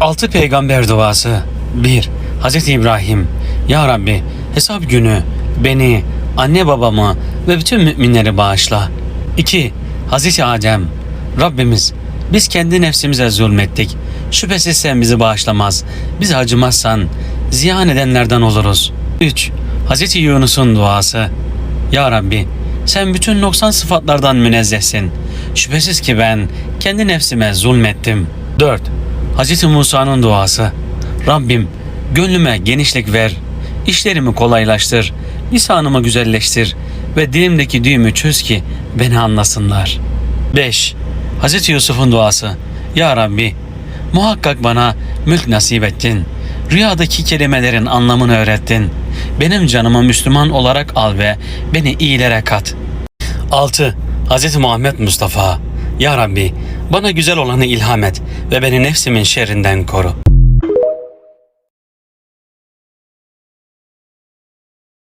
Altı peygamber duası 1. Hz. İbrahim Ya Rabbi hesap günü beni, anne babamı ve bütün müminleri bağışla. 2. Hz. Adem Rabbimiz biz kendi nefsimize zulmettik. Şüphesiz sen bizi bağışlamaz. Bizi acımazsan ziyan edenlerden oluruz. 3. Hz. Yunus'un duası Ya Rabbi sen bütün noksan sıfatlardan münezzehsin. Şüphesiz ki ben kendi nefsime zulmettim. 4. Hz. Musa'nın duası Rabbim gönlüme genişlik ver, işlerimi kolaylaştır, lisanımı güzelleştir ve dilimdeki düğümü çöz ki beni anlasınlar. 5. Hz. Yusuf'un duası Ya Rabbi muhakkak bana mülk nasip ettin. Rüyadaki kelimelerin anlamını öğrettin. Benim canımı Müslüman olarak al ve beni iyilere kat. 6. Hz. Muhammed Mustafa Ya Rabbi bana güzel olanı ilham et ve beni nefsimin şerrinden koru.